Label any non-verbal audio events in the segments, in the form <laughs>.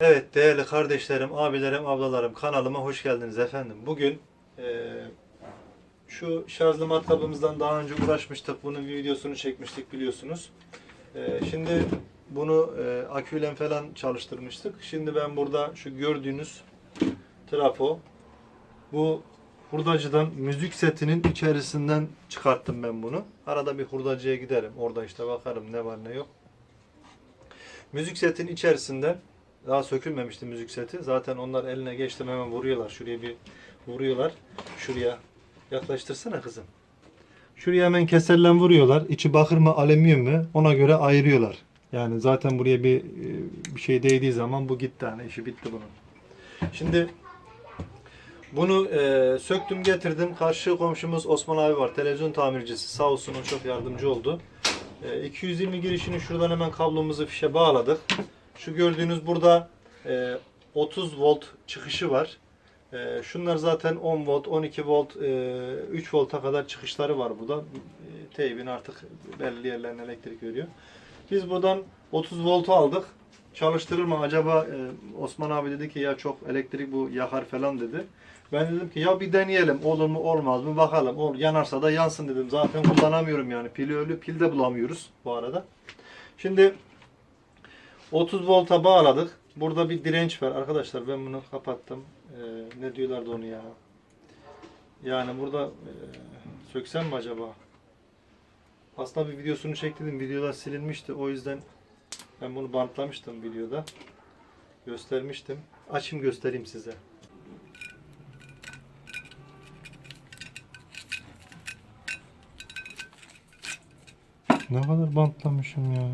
Evet değerli kardeşlerim, abilerim, ablalarım kanalıma hoş geldiniz efendim. Bugün eee, şu şarjlı matkabımızdan daha önce uğraşmıştık. Bunun videosunu çekmiştik biliyorsunuz. Eee, şimdi bunu eee aküyle falan çalıştırmıştık. Şimdi ben burada şu gördüğünüz trafo bu hurdacıdan müzik setinin içerisinden çıkarttım ben bunu. Arada bir hurdacıya giderim. Orada işte bakarım ne var ne yok. Müzik setin içerisinden daha sökülmemişti müzik seti. Zaten onlar eline geçtim hemen vuruyorlar. Şuraya bir vuruyorlar. Şuraya yaklaştırsana kızım. Şuraya hemen keserle vuruyorlar. İçi bakır mı alüminyum mu ona göre ayırıyorlar. Yani zaten buraya bir bir şey değdiği zaman bu gitti hani işi bitti bunun. Şimdi bunu e, söktüm getirdim. Karşı komşumuz Osman abi var. Televizyon tamircisi. Sağ olsun çok yardımcı oldu. E, 220 girişini şuradan hemen kablomuzu fişe bağladık. Şu gördüğünüz burada e, 30 volt çıkışı var. E, şunlar zaten 10 volt, 12 volt, e, 3 volta kadar çıkışları var burada. E, teybin artık belli yerlerine elektrik veriyor. Biz buradan 30 voltu aldık. Çalıştırır mı acaba? E, Osman abi dedi ki ya çok elektrik bu yakar falan dedi. Ben dedim ki ya bir deneyelim olur mu olmaz mı bakalım. Ol, yanarsa da yansın dedim. Zaten kullanamıyorum yani. Pili ölü pil de bulamıyoruz bu arada. Şimdi 30 volta bağladık. Burada bir direnç var arkadaşlar. Ben bunu kapattım. Ee, ne diyorlardı onu ya? Yani burada e, söksem mi acaba? Aslında bir videosunu çektim. Videoda silinmişti. O yüzden ben bunu bantlamıştım videoda. Göstermiştim. Açayım göstereyim size. Ne kadar bantlamışım ya.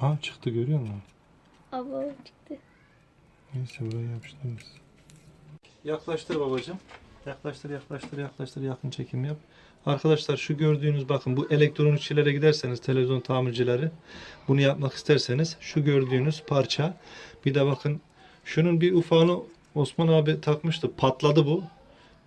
Aa çıktı görüyor musun? Abo çıktı. Neyse buraya yapıştırırız. Yaklaştır babacığım. Yaklaştır, yaklaştır, yaklaştır. Yakın çekim yap. Arkadaşlar şu gördüğünüz bakın bu elektronikçilere giderseniz televizyon tamircileri bunu yapmak isterseniz şu gördüğünüz parça bir de bakın şunun bir ufağını Osman abi takmıştı. Patladı bu.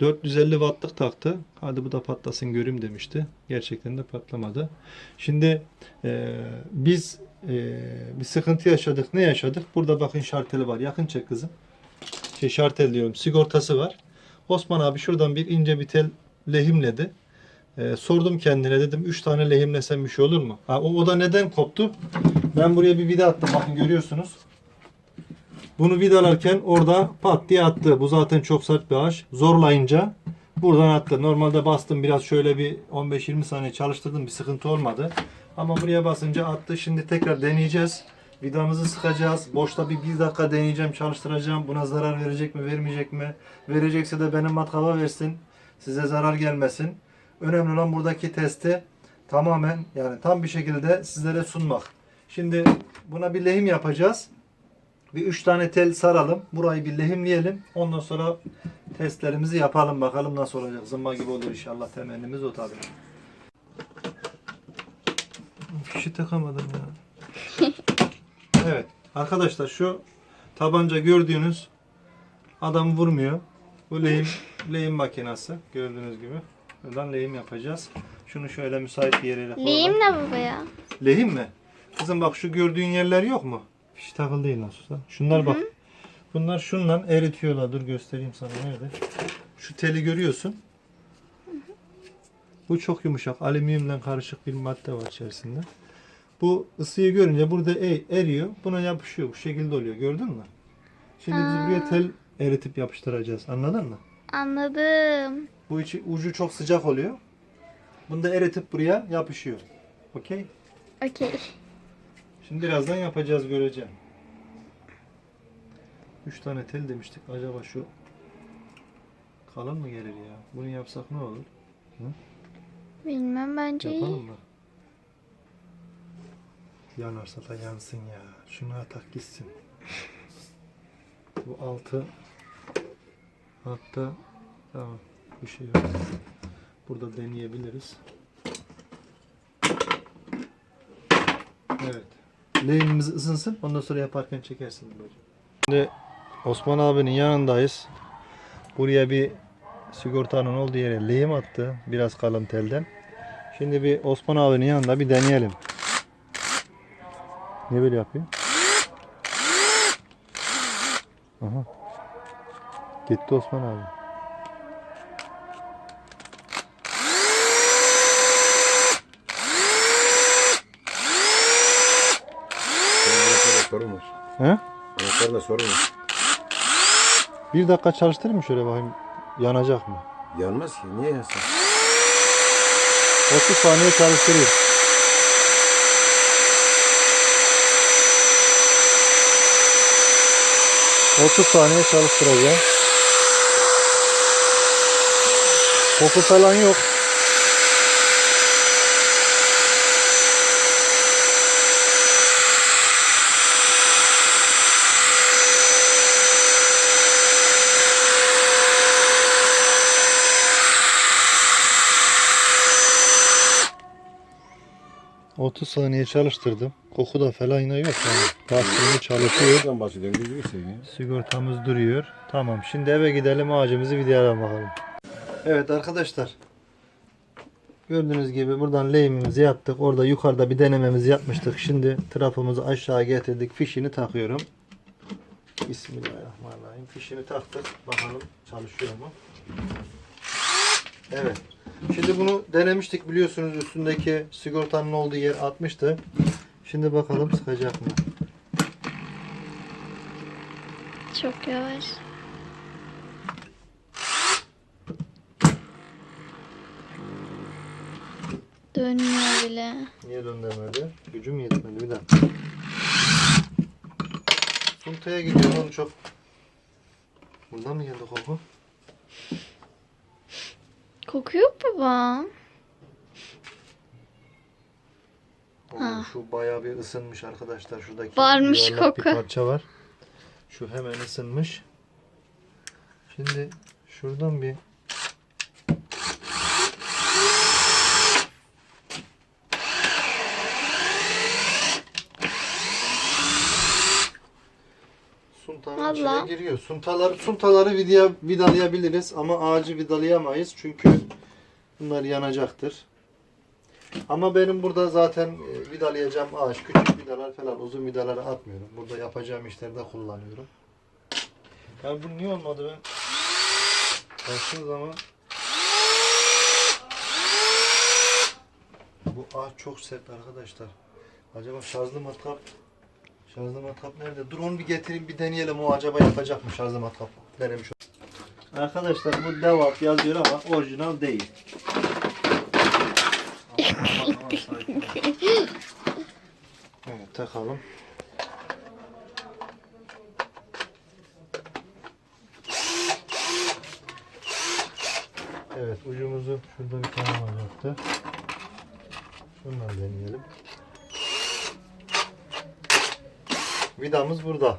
450 wattlık taktı. Hadi bu da patlasın göreyim demişti. Gerçekten de patlamadı. Şimdi e, biz e, bir sıkıntı yaşadık. Ne yaşadık? Burada bakın şarteli var. Yakın çek kızım. Şey şartel diyorum. Sigortası var. Osman abi şuradan bir ince bir tel lehimledi. E, sordum kendine dedim 3 tane lehimlesem bir şey olur mu? Ha, o, o da neden koptu? Ben buraya bir vida attım. Bakın görüyorsunuz. Bunu vidalarken orada pat diye attı. Bu zaten çok sert bir ağaç. Zorlayınca buradan attı. Normalde bastım biraz şöyle bir 15-20 saniye çalıştırdım. Bir sıkıntı olmadı. Ama buraya basınca attı. Şimdi tekrar deneyeceğiz. Vidamızı sıkacağız. Boşta bir, bir dakika deneyeceğim, çalıştıracağım. Buna zarar verecek mi, vermeyecek mi? Verecekse de benim matkaba versin. Size zarar gelmesin. Önemli olan buradaki testi tamamen yani tam bir şekilde sizlere sunmak. Şimdi buna bir lehim yapacağız. Bir üç tane tel saralım. Burayı bir lehimleyelim. Ondan sonra testlerimizi yapalım. Bakalım nasıl olacak. Zımba gibi olur inşallah. Temennimiz o tabii. Fişi takamadım ya. <laughs> evet. Arkadaşlar şu tabanca gördüğünüz adam vurmuyor. Bu lehim, lehim makinesi. Gördüğünüz gibi. Buradan lehim yapacağız. Şunu şöyle müsait bir yere koyalım. Lehim ne baba ya? Lehim mi? Kızım bak şu gördüğün yerler yok mu? Fiş takıl değil nasılsa. Şunlar bak. Bunlar şundan eritiyorlar. Dur göstereyim sana nerede. Şu teli görüyorsun. Bu çok yumuşak. Alüminyumla karışık bir madde var içerisinde. Bu ısıyı görünce burada e- eriyor. Buna yapışıyor. Bu şekilde oluyor. Gördün mü? Şimdi biz buraya tel eritip yapıştıracağız. Anladın mı? Anladım. Bu içi, ucu çok sıcak oluyor. Bunu da eritip buraya yapışıyor. Okey? Okey. Şimdi birazdan yapacağız göreceğim. 3 tane tel demiştik. Acaba şu kalın mı gelir ya? Bunu yapsak ne olur? Bilmem bence iyi. Yapalım mı? Yanarsa da yansın ya. Şunu atak gitsin. Bu altı hatta tamam bir şey yok. Burada deneyebiliriz. Evet. Lehimimiz ısınsın. Ondan sonra yaparken çekersin. Şimdi Osman abinin yanındayız. Buraya bir sigortanın olduğu yere lehim attı. Biraz kalın telden. Şimdi bir Osman abinin yanında bir deneyelim. Ne böyle yapıyor? Aha. Gitti Osman abi. Anahtarda sorun var. He? Anahtarda sorun var. Bir dakika çalıştırayım mı şöyle bakayım. Yanacak mı? Yanmaz ki. Niye yansın? 30 saniye çalıştırayım. Otuz saniye çalıştıracağım. Koku falan yok. Otuz saniye çalıştırdım. Koku da falan yine yok yani. Bastırma çalışıyor. Nereden bahsediyorsun? Gözünü seveyim. Sigortamız duruyor. Tamam şimdi eve gidelim ağacımızı videoya bakalım. Evet arkadaşlar. Gördüğünüz gibi buradan lehimimizi yaptık. Orada yukarıda bir denememizi yapmıştık. Şimdi trafomuzu aşağı getirdik. Fişini takıyorum. Bismillahirrahmanirrahim. Fişini taktık. Bakalım çalışıyor mu? Evet. Şimdi bunu denemiştik biliyorsunuz üstündeki sigortanın olduğu yer atmıştı. Şimdi bakalım sıkacak mı? Çok yavaş. Dönmüyor bile. Niye döndürmedi? Gücüm yetmedi bir dakika. Sunta'ya gidiyorum onu çok. Buradan mı geldi koku? Koku yok baba. Oo, Ha. Şu bayağı bir ısınmış arkadaşlar. Şuradaki Varmış yuvarlak koku. bir parça var. Şu hemen ısınmış. Şimdi şuradan bir Suntanın içine Valla. giriyor. Suntalar, suntaları vida, vidalayabiliriz ama ağacı vidalayamayız çünkü bunlar yanacaktır. Ama benim burada zaten e, vidalayacağım ağaç küçük vidalar falan uzun vidaları atmıyorum. Burada yapacağım işlerde kullanıyorum. Yani bu niye olmadı ben? Baktığım zaman bu ağaç çok sert arkadaşlar. Acaba şarjlı matkap Şarjlı matkap nerede? Dur onu bir getireyim bir deneyelim o acaba yapacak mı şarjlı matkap? Denemiş Arkadaşlar bu devat yazıyor ama orijinal değil. Evet takalım. Evet ucumuzu şurada bir tane olacaktı. Şundan deneyelim. Vidamız burada.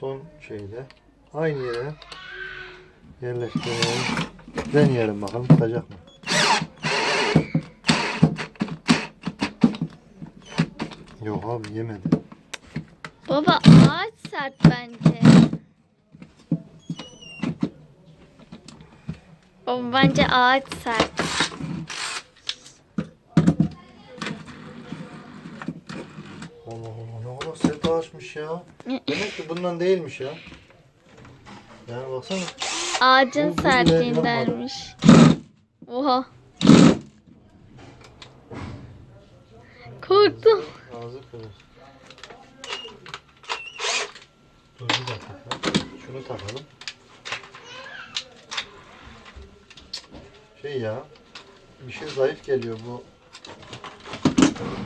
Son şeyde. Aynı yere yerleştirelim. Deneyelim bakalım tutacak mı? Yok abi yemedi. Baba ağaç sert bence. Baba bence ağaç sert. Allah Allah ne kadar sert ağaçmış ya. Demek ki bundan değilmiş ya. Yani baksana. Ağacın bile sertliğindenmiş. Oha. Korktum. Ağzı kırır. Dur bir dakika. Şunu takalım. Şey ya. Bir şey zayıf geliyor bu.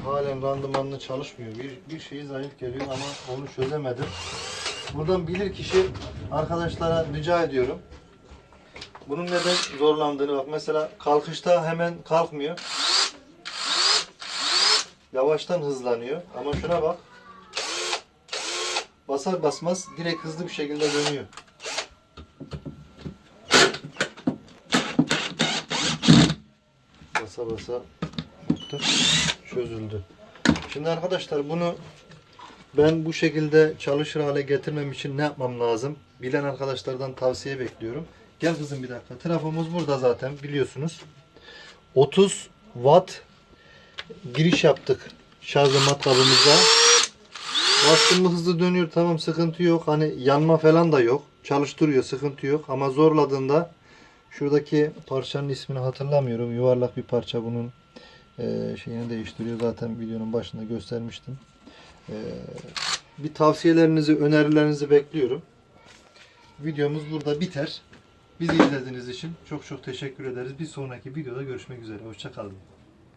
Halen randımanlı çalışmıyor. Bir, bir şey zayıf geliyor ama onu çözemedim. Buradan bilir kişi arkadaşlara rica ediyorum. Bunun neden zorlandığını bak. Mesela kalkışta hemen kalkmıyor. Yavaştan hızlanıyor. Ama şuna bak. Basar basmaz direkt hızlı bir şekilde dönüyor. Basa basa. Çözüldü. Şimdi arkadaşlar bunu ben bu şekilde çalışır hale getirmem için ne yapmam lazım? Bilen arkadaşlardan tavsiye bekliyorum. Gel kızım bir dakika. Trafomuz burada zaten biliyorsunuz. 30 watt giriş yaptık şarjlı matkabımıza. Bastım hızlı dönüyor tamam sıkıntı yok. Hani yanma falan da yok. Çalıştırıyor sıkıntı yok. Ama zorladığında şuradaki parçanın ismini hatırlamıyorum. Yuvarlak bir parça bunun e, şeyini değiştiriyor. Zaten videonun başında göstermiştim. E, bir tavsiyelerinizi, önerilerinizi bekliyorum. Videomuz burada biter. Bizi izlediğiniz için çok çok teşekkür ederiz. Bir sonraki videoda görüşmek üzere. Hoşçakalın.